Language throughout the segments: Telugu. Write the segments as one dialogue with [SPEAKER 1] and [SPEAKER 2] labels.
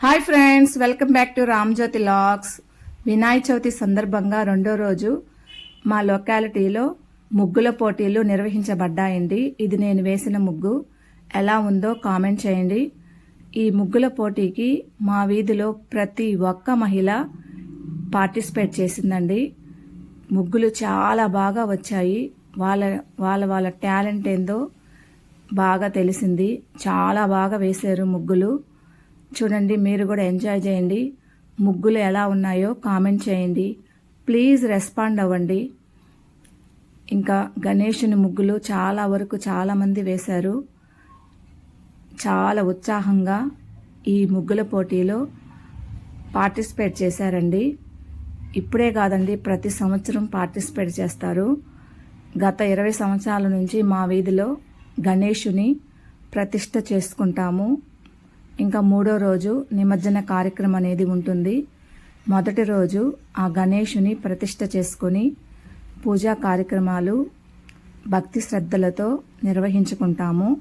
[SPEAKER 1] Hi friends welcome back to Ramjyothi vlogs. Vinayaka Chavithi సందర్భంగా రెండో రోజు మా లొకాలిటీలో ముగ్గుల పోటీలు నిర్వహించబడ్డాయండి. ఇది నేను వేసిన ముగ్గు. ఎలా ఉందో కామెంట్ చేయండి. ఈ ముగ్గుల పోటీకి మా వీధిలో ప్రతి ఒక్క మహిళ పార్టిసిపేట్ చేసిందండి. ముగ్గులు చాలా బాగా వచ్చాయి. వాళ్ళ వాళ్ళ వాళ్ళ టాలెంట్ ఏందో బాగా తెలిసింది. చాలా బాగా వేశారు ముగ్గులు. చూడండి మీరు కూడా ఎంజాయ్ చేయండి. ముగ్గులు ఎలా ఉన్నాయో కామెంట్ చేయండి. ప్లీజ్ రెస్పాండ్ అవ్వండి. ఇంకా గణేషుని ముగ్గులు చాలా వరకు చాలామంది వేశారు. చాలా ఉత్సాహంగా ఈ ముగ్గుల పోటీలో పార్టిసిపేట్ చేశారండి. ఇప్పుడే కాదండి ప్రతి సంవత్సరం పార్టిసిపేట్ చేస్తారు. గత ఇరవై సంవత్సరాల నుంచి మా వీధిలో గణేషుని ప్రతిష్ట చేసుకుంటాము. ఇంకా మూడో రోజు నిమజ్జన కార్యక్రమం అనేది ఉంటుంది. మొదటి రోజు ఆ గణేషుని ప్రతిష్ట చేసుకొని పూజా కార్యక్రమాలు భక్తి శ్రద్ధలతో నిర్వహించుకుంటాము.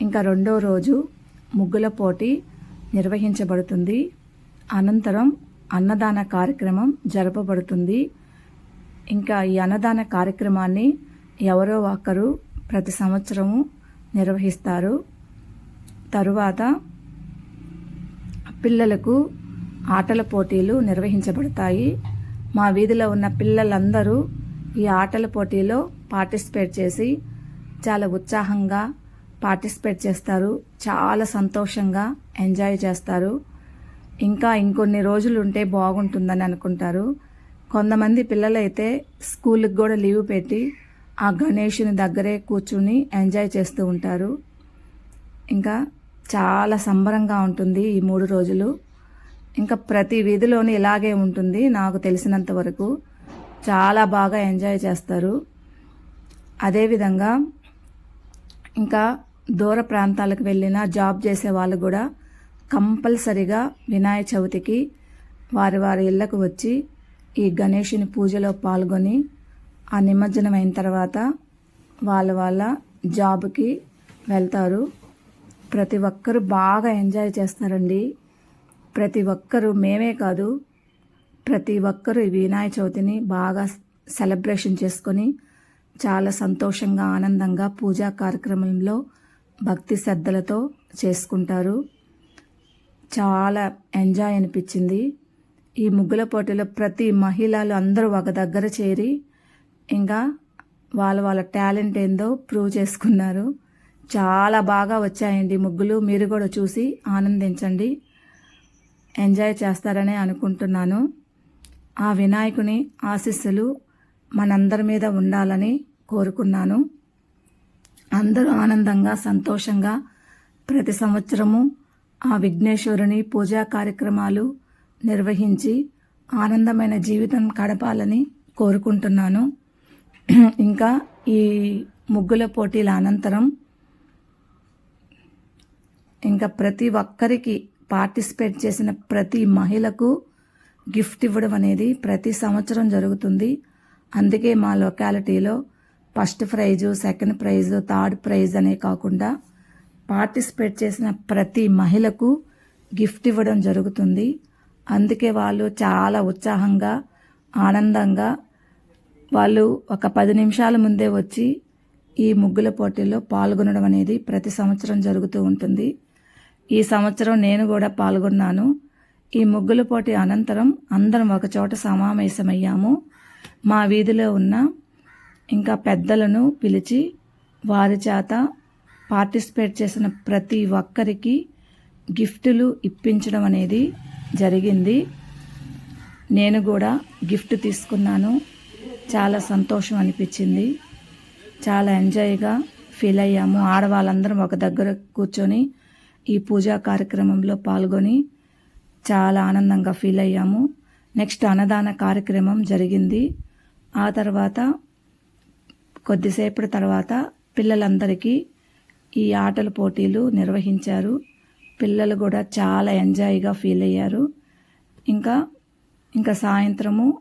[SPEAKER 1] ఇంకా రెండో రోజు ముగ్గుల పోటీ నిర్వహించబడుతుంది. అనంతరం అన్నదాన కార్యక్రమం జరపబడుతుంది. ఇంకా ఈ అన్నదాన కార్యక్రమాన్ని ఎవరో ఒకరు ప్రతి సంవత్సరము నిర్వహిస్తారు. తరువాత పిల్లలకు ఆటల పోటీలు నిర్వహించబడతాయి. మా వీధిలో ఉన్న పిల్లలందరూ ఈ ఆటల పోటీలో పార్టిసిపేట్ చేసి చాలా ఉత్సాహంగా పార్టిసిపేట్ చేస్తారు. చాలా సంతోషంగా ఎంజాయ్ చేస్తారు. ఇంకా ఇంకొన్ని రోజులు ఉంటే బాగుంటుందని అనుకుంటారు. కొంతమంది పిల్లలైతే స్కూల్కి కూడా లీవ్ పెట్టి ఆ గణేషుని దగ్గరే కూర్చుని ఎంజాయ్ చేస్తూ ఉంటారు. ఇంకా చాలా సంబరంగా ఉంటుంది ఈ మూడు రోజులు. ఇంకా ప్రతి వీధిలోని ఇలాగే ఉంటుంది నాకు తెలిసినంత వరకు. చాలా బాగా ఎంజాయ్ చేస్తారు. అదేవిధంగా ఇంకా దూర ప్రాంతాలకు వెళ్ళిన జాబ్ చేసే వాళ్ళు కూడా కంపల్సరిగా వినాయక చవితికి వారి వారి ఇళ్ళకు వచ్చి ఈ గణేషుని పూజలో పాల్గొని ఆ నిమజ్జనం అయిన తర్వాత వాళ్ళ వాళ్ళ జాబ్కి వెళ్తారు. ప్రతి ఒక్కరు బాగా ఎంజాయ్ చేస్తారండి ప్రతి ఒక్కరు మేమే కాదు ప్రతి ఒక్కరు ఈ వినాయక చవితిని బాగా సెలబ్రేషన్ చేసుకొని చాలా సంతోషంగా ఆనందంగా పూజా కార్యక్రమంలో భక్తి శ్రద్ధలతో చేసుకుంటారు. చాలా ఎంజాయ్ అనిపించింది. ఈ ముగ్గుల పోటీలో ప్రతి మహిళలు అందరూ ఒక దగ్గర చేరి ఇంకా వాళ్ళ వాళ్ళ టాలెంట్ ఏందో ప్రూవ్ చేసుకున్నారు. చాలా బాగా వచ్చాయండి ముగ్గులు. మీరు కూడా చూసి ఆనందించండి. ఎంజాయ్ చేస్తారని అనుకుంటున్నాను. ఆ వినాయకుని ఆశీస్సులు మనందరి మీద ఉండాలని కోరుకున్నాను. అందరూ ఆనందంగా సంతోషంగా ప్రతి సంవత్సరము ఆ విఘ్నేశ్వరుని పూజా కార్యక్రమాలు నిర్వహించి ఆనందమైన జీవితం గడపాలని కోరుకుంటున్నాను. ఇంకా ఈ ముగ్గుల పోటీల అనంతరం ఇంకా ప్రతి ఒక్కరికి పార్టిసిపేట్ చేసిన ప్రతి మహిళకు గిఫ్ట్ ఇవ్వడం అనేది ప్రతి సంవత్సరం జరుగుతుంది. అందుకే మా లొకాలిటీలో first prize second prize third prize అనే కాకుండా పార్టిసిపేట్ చేసిన ప్రతి మహిళకు గిఫ్ట్ ఇవ్వడం జరుగుతుంది. అందుకే వాళ్ళు చాలా ఉత్సాహంగా ఆనందంగా వాళ్ళు ఒక పది నిమిషాల ముందే వచ్చి ఈ ముగ్గుల పోటీల్లో పాల్గొనడం అనేది ప్రతి సంవత్సరం జరుగుతూ ఉంటుంది. ఈ సంవత్సరం నేను కూడా పాల్గొన్నాను. ఈ ముగ్గుల పోటీ అనంతరం అందరం ఒకచోట సమావేశమయ్యాము. మా వీధిలో ఉన్న ఇంకా పెద్దలను పిలిచి వారి చేత పార్టిసిపేట్ చేసిన ప్రతి ఒక్కరికి గిఫ్టులు ఇప్పించడం అనేది జరిగింది. నేను కూడా గిఫ్ట్ తీసుకున్నాను. చాలా సంతోషం అనిపించింది. చాలా ఎంజాయ్గా ఫీల్ అయ్యాము. ఆడవాళ్ళందరం ఒక దగ్గర కూర్చొని ఈ పూజా కార్యక్రమంలో పాల్గొని చాలా ఆనందంగా ఫీల్ అయ్యాము. నెక్స్ట్ అన్నదాన కార్యక్రమం జరిగింది. ఆ తర్వాత కొద్దిసేపటి తర్వాత పిల్లలందరికీ ఈ ఆటల పోటీలు నిర్వహించారు. పిల్లలు కూడా చాలా ఎంజాయ్గా ఫీల్ అయ్యారు. ఇంకా ఇంకా సాయంత్రము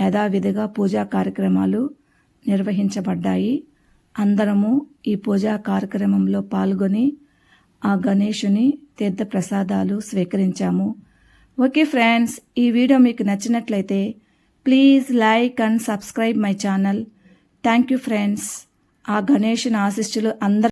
[SPEAKER 1] యథావిధిగా పూజా కార్యక్రమాలు నిర్వహించబడ్డాయి. అందరము ఈ పూజా కార్యక్రమంలో పాల్గొని ఆ గణేషుని తీర్థ ప్రసాదాలు స్వీకరించాము. ఓకే ఫ్రెండ్స్ ఈ వీడియో మీకు నచ్చినట్లయితే please like and subscribe my channel. Thank you friends. ఆ గణేషుని ఆశిష్యులు అందరూ